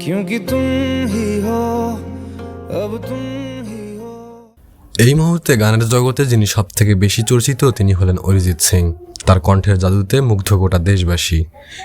क्योंकि तुम ही हो अब तुम ही हो এই মুহূর্তে গানের জগতে যিনি সব থেকে বেশি চর্চিত তিনি হলেন অরিজিৎ সিং তার কণ্ঠের জাদুতে মুগ্ধ গোটা দেশবাসী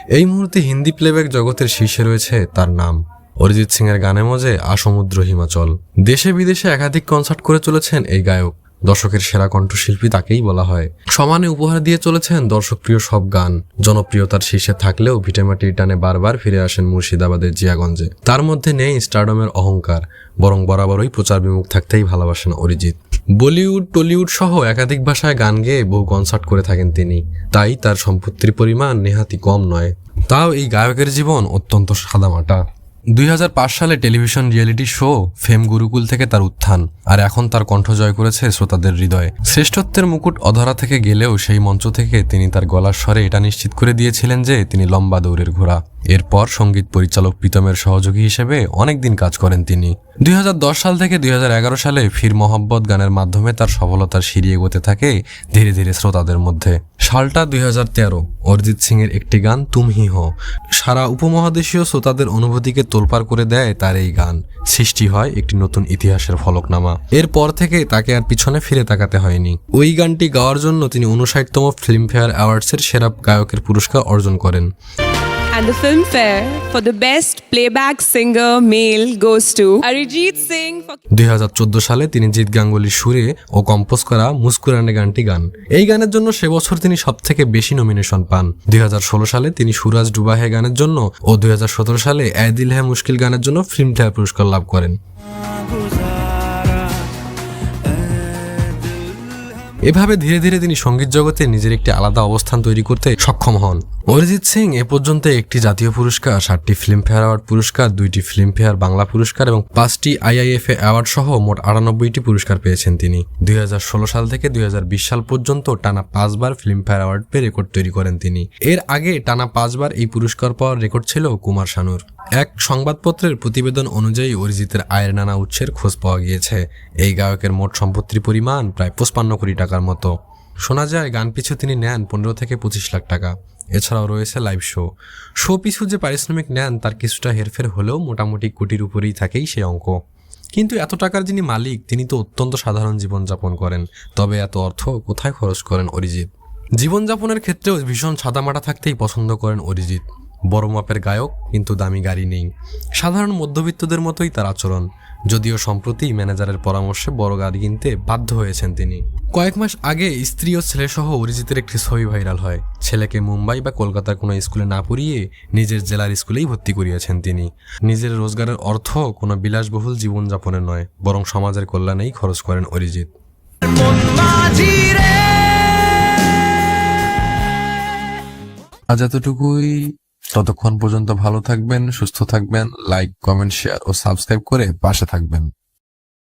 এই মুহূর্তে হিন্দি প্লেব্যাক জগতের শীর্ষে রয়েছে তার নাম অরিজিৎ সিং এর গানে মজে আসমুদ্র হিমাচল দেশে বিদেশে একাধিক কনসার্ট করে চলেছেন এই গায়ক দর্শকের সেরা কণ্ঠশিল্পী তাকেই বলা হয়। সমানে উপহার দিয়ে চলেছেন দর্শকপ্রিয় সব গান। জনপ্রিয়তার শীর্ষে থাকলেও ভিটেমাটির টানে বারবার ফিরে আসেন মুর্শিদাবাদের জিয়াগঞ্জে। তার মধ্যে নেই স্টারডমের অহংকার, বরং বরাবরই প্রচার বিমুখ থাকতেই ভালোবাসেন অরিজিৎ। বলিউড, টলিউড সহ একাধিক ভাষায় গান গেয়ে বহু কনসার্ট করে থাকেন তিনি। তাই তার সম্পত্তির পরিমাণ নেহাতি কম নয়। তাও এই গায়কের জীবন অত্যন্ত সাদামাটা। দুই হাজার পাঁচ সালে television reality show fame Gurukul থেকে তার উত্থান, আর এখন তার কণ্ঠ জয় করেছে শ্রোতাদের হৃদয়ে। শ্রেষ্ঠত্বের মুকুট অধরা থেকে গেলেও সেই মঞ্চ থেকে তিনি তার গলার স্বরে এটা নিশ্চিত করে দিয়েছিলেন যে তিনি লম্বা দৌড়ের ঘোড়া। এরপর সংগীত পরিচালক প্রীতমের সহযোগী হিসেবে অনেকদিন কাজ করেন তিনি। দুই হাজার দশ সাল থেকে দুই হাজার এগারো সালে ফির মোহাব্বত গানের মাধ্যমে তার সফলতার সিঁড়ি এগোতে থাকে ধীরে ধীরে শ্রোতাদের মধ্যে। সালটা দুই হাজার তেরো, অরিজিৎ সিং এর একটি গান তুম হি সারা উপমহাদেশীয় শ্রোতাদের অনুভূতিকে তোলপাড় করে দেয় তার এই গান। সৃষ্টি হয় একটি নতুন ইতিহাসের ফলকনামা। এরপর থেকে তাকে আর পিছনে ফিরে তাকাতে হয়নি। ওই গানটি গাওয়ার জন্য তিনি উনষাটতম ফিল্মফেয়ার অ্যাওয়ার্ডসের সেরা গায়কের পুরস্কার অর্জন করেন। And the Filmfare for the Best Playback Singer Male goes to Arijit Singh for দুই সালে তিনি জিৎ গাঙ্গুলির সুরে ও কম্পোজ করা মুস্কুরানে গানটি গান। এই গানের জন্য সে বছর তিনি সব থেকে বেশি নমিনেশন পান। দুই হাজার ষোলো সালে তিনি সুরাজ ডুবাহে গানের জন্য ও দু হাজার সতেরো সালে এ দিল হ্যাঁ মুশকিল গানের জন্য ফিল্মফেয়ার পুরস্কার লাভ করেন। এভাবে ধীরে ধীরে তিনি সংগীত জগতে নিজের একটি আলাদা অবস্থান তৈরি করতে সক্ষম হন। অরিজিৎ সিং এ পর্যন্ত একটি জাতীয় পুরস্কার, সাতটি ফিল্মফেয়ার অ্যাওয়ার্ড পুরস্কার, দুইটি ফিল্মফেয়ার বাংলা পুরস্কার এবং পাঁচটি আইআইএফএ অ্যাওয়ার্ড সহ মোট আটানব্বইটি পুরস্কার পেয়েছেন তিনি। দুই হাজার ষোলো সাল থেকে দুই হাজার বিশ সাল পর্যন্ত টানা পাঁচবার ফিল্মফেয়ার অ্যাওয়ার্ড পেয়ে রেকর্ড তৈরি করেন তিনি। এর আগে টানা পাঁচবার এই পুরস্কার পাওয়ার রেকর্ড ছিল কুমার শানুর। এক সংবাদপত্রের প্রতিবেদন অনুযায়ী অরিজিতের আয়ের নানা উৎসের খোঁজ পাওয়া গিয়েছে। এই গায়কের মোট সম্পত্তির পরিমাণ প্রায় পঁচপান্ন কোটি টাকার মতো। শোনা যায়, গান পিছু তিনি নেন পনেরো থেকে পঁচিশ লাখ টাকা। এছাড়াও রয়েছে লাইভ শো। শো পিছু যে পারিশ্রমিক নেন, তার কিছুটা হেরফের হলেও মোটামুটি কোটির উপরেই থাকেই সে অঙ্ক। কিন্তু এত টাকার যিনি মালিক, তিনি তো অত্যন্ত সাধারণ জীবনযাপন করেন। তবে এত অর্থ কোথায় খরচ করেন অরিজিৎ? জীবনযাপনের ক্ষেত্রেও ভীষণ সাদামাটা থাকতেই পছন্দ করেন অরিজিৎ। বড় মাপের গায়ক, কিন্তু দামি গাড়ি নেই। সাধারণ মধ্যবিত্তদের মতোই তার আচরণ। যদিও সম্প্রতি ম্যানেজারের পরামর্শে বড় গাড়ি কিনতে বাধ্য হয়েছেন তিনি। কয়েক মাস আগে স্ত্রী ও ছেলেসহ অরিজিতের একটি ছবি ভাইরাল হয়। ছেলেকে মুম্বাই বা কলকাতার কোনো স্কুলে না পড়িয়ে নিজের জেলার স্কুলেই ভর্তি করিয়েছেন তিনি। নিজের রোজগারের অর্থ কোনো বিলাসবহুল জীবনযাপনের নয়, বরং সমাজের কল্যাণেই খরচ করেন অরিজিৎ। আজ এতটুকুই। ততক্ষণ পর্যন্ত ভালো থাকবেন সুস্থ থাকবেন লাইক কমেন্ট শেয়ার ও সাবস্ক্রাইব করে পাশে থাকবেন।